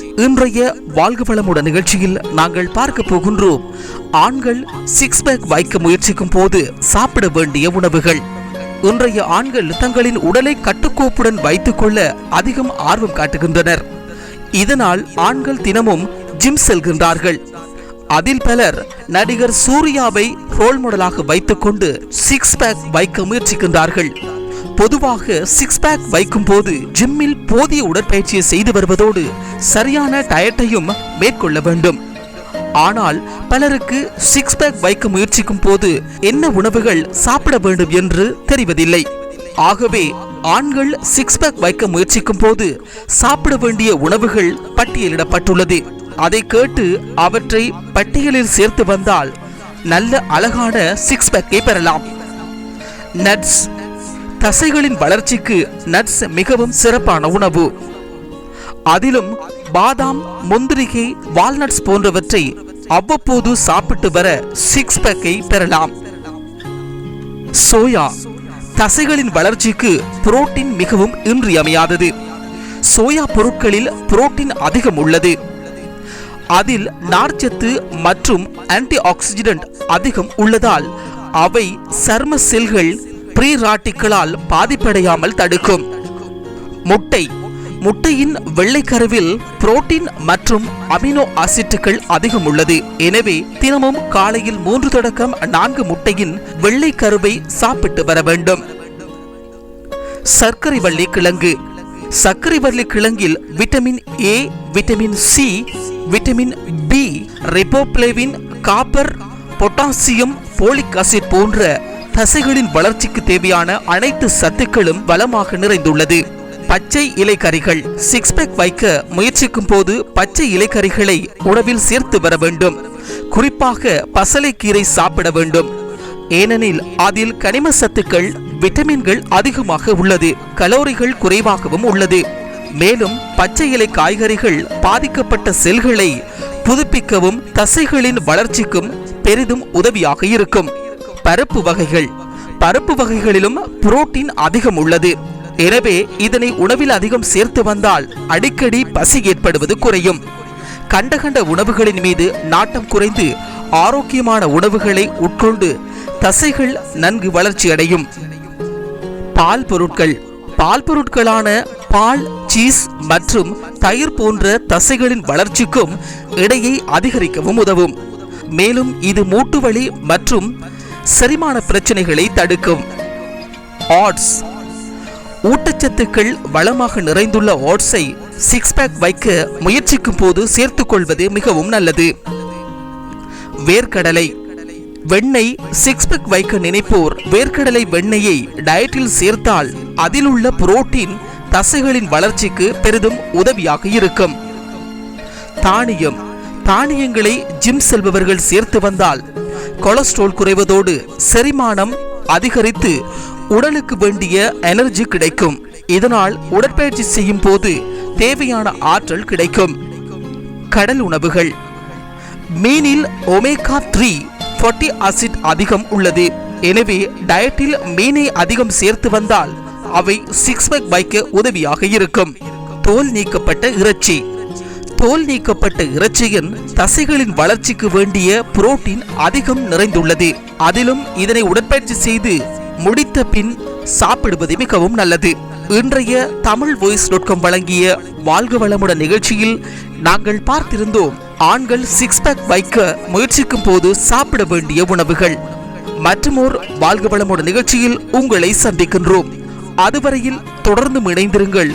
இன்றைய வாழ்க வளமுட நிகழ்ச்சியில் நாங்கள் பார்க்க போகின்றோம். ஆண்கள் சிக்ஸ் பேக் வைக்க முயற்சிக்கும் போது சாப்பிட வேண்டிய உணவுகள். இன்றைய ஆண்கள் தங்களின் உடலை கட்டுக்கோப்புடன் வைத்துக் கொள்ள அதிகம் ஆர்வம் காட்டுகின்றனர். இதனால் ஆண்கள் தினமும் ஜிம் செல்கின்றார்கள். அதில் பலர் நடிகர் சூர்யாவை ரோல் மாடலாக வைத்துக்கொண்டு சிக்ஸ் பேக் வைக்க முயற்சிக்கின்றார்கள். பொதுவாக சிக்ஸ் பேக் வைக்கும் போது ஜிம்மில் போதிய உடற்பயிற்சியை செய்து வருவதோடு சரியான டயட்டையும் மேற்கொள்ள வேண்டும். ஆனால் பலருக்கு சிக்ஸ் பேக் வைக்க முயற்சிக்கும் போது என்ன உணவுகள் சாப்பிட வேண்டும் என்று தெரிவதில்லை. ஆகவே ஆண்கள் சிக்ஸ் பேக் வைக்க முயற்சிக்கும் போது சாப்பிட வேண்டிய உணவுகள் பட்டியலிடப்பட்டுள்ளது. அதை கேட்டு அவற்றை பட்டியலில் சேர்த்து வந்தால் நல்ல அழகான சிக்ஸ் பேக்கை பெறலாம். நட்ஸ் தசைகளின் வளர்ச்சிக்கு நட்ஸ் மிகவும் சிறப்பான உணவு. அதிலும் பாதாம் முந்திரிகை வால்நட்ஸ் போன்றவற்றை அவ்வப்போது சாப்பிட்டு வர சிக்ஸ் பேக்கை பெறலாம். சோயா தசைகளின் வளர்ச்சிக்கு புரோட்டீன் மிகவும் இன்றியமையாதது. சோயா பொருட்களில் புரோட்டீன் அதிகம் உள்ளது. அதில் நார்ச்சத்து மற்றும் ஆன்டி ஆக்சிடென்ட் அதிகம் உள்ளதால் அவை சர்ம செல்கள் ப்ரீராட்டிக்களால் பாதிப்படையாமல் தடுக்கும். முட்டை. முட்டையின் வெள்ளைக்கருவில் புரோட்டீன் மற்றும் அமினோ ஆசிட்டுகள் அதிகம் உள்ளது. எனவே தினமும் காலையில் மூன்று தொடக்கம் நான்கு முட்டையின் வெள்ளைக்கருவை சாப்பிட்டு வர வேண்டும். சர்க்கரை வள்ளி கிழங்கு. சர்க்கரை வள்ளி கிழங்கில் vitamin A vitamin C vitamin B riboflavin copper potassium folic acid போன்ற தசைகளின் வளர்ச்சிக்கு தேவையான அனைத்து சத்துக்களும் வளமாக நிறைந்துள்ளது. பச்சை இலைக்கறிகள். சிக்ஸ் பேக் வைக்க முயற்சிக்கும் போது பச்சை இலைக்கறிகளை உணவில் சேர்த்து வர வேண்டும். குறிப்பாக பசலைக்கீரை சாப்பிட வேண்டும். ஏனெனில் அதில் கனிம சத்துக்கள் விட்டமின்கள் அதிகமாக உள்ளது. கலோரிகள் குறைவாகவும் உள்ளது. மேலும் பச்சை இலை காய்கறிகள் பாதிக்கப்பட்ட செல்களை புதுப்பிக்கவும் தசைகளின் வளர்ச்சிக்கும் பெரிதும் உதவியாக இருக்கும். பருப்பு வகைகள். பருப்பு வகைகளிலும் புரோட்டீன் அதிகம் உள்ளது. எனவே இதனை உணவில் அதிகம் சேர்த்து வந்தால் அடிக்கடி பசி ஏற்படுவது குறையும். கண்ட கண்ட உணவுகளின் மீது நாட்டம் குறைந்து ஆரோக்கியமான உணவுகளை உட்கொண்டு தசைகள் நன்கு வளர்ச்சி அடையும். பால் பொருட்கள். பால் பொருட்களான பால் சீஸ் மற்றும் தயிர் போன்ற தசைகளின் வளர்ச்சிக்கும் எடையை அதிகரிக்கவும் உதவும். மேலும் இது மூட்டு வலி மற்றும் செரிமான பிரச்சனைகளை தடுக்கும். ஆட்ஸ் ஊட்டச்சத்துக்கள் வளமாக நிறைந்துள்ள ஓட்ஸை சிக்ஸ் பேக் வைக்க முயற்சிக்கும் போது சேர்த்துக் கொள்வது மிகவும் நல்லது. வேர்க்கடலை. வெண்ணெய் சிக்ஸ் பேக் வைக்க நினைப்போர். வேர்க்கடலை வெண்ணெயை டயட்டில் சேர்த்தால் அதில் உள்ள புரோட்டீன் தசைகளின் வளர்ச்சிக்கு பெரிதும் உதவியாக இருக்கும். தானியம். தானியங்களை ஜிம் செல்பவர்கள் சேர்த்து வந்தால் கொலஸ்ட்ரால் குறைவதோடு செரிமானம் அதிகரித்து உடலுக்கு வேண்டிய எனர்ஜி கிடைக்கும். இதனால் உடற்பயிற்சி செய்யும் போது தேவையான ஆற்றல் கிடைக்கும். கடல் உணவுகள். மீனில் ஒமேகா த்ரீ ஃபொட்டி ஆசிட் அதிகம் உள்ளது. எனவே டயட்டில் மீனை அதிகம் சேர்த்து வந்தால் அவை சிக்ஸ் பேக் வைக்க உதவியாக இருக்கும். தோல் நீக்கப்பட்ட இறைச்சி. தோல் நீக்கப்பட்ட இறைச்சியின் தசைகளின் வளர்ச்சிக்கு வேண்டிய புரோட்டீன் அதிகம் நிறைந்துள்ளது. அதிலும் இதனை உடற்பயிற்சி செய்து முடித்த பின் சாப்பிடுவது மிகவும் நல்லது. இன்றைய தமிழ் வாய்ஸ் டாட் காம் வழங்கிய வாழ்க வளமுடன் நிகழ்ச்சியில் நாங்கள் பார்த்திருந்தோம் ஆண்கள் சிக்ஸ் பேக் வைக்க முயற்சிக்கும் போது சாப்பிட வேண்டிய உணவுகள். மற்றுமோர் வாழ்க வளமுடன் நிகழ்ச்சியில் உங்களை சந்திக்கின்றோம். அதுவரையில் தொடர்ந்து இணைந்திருங்கள்.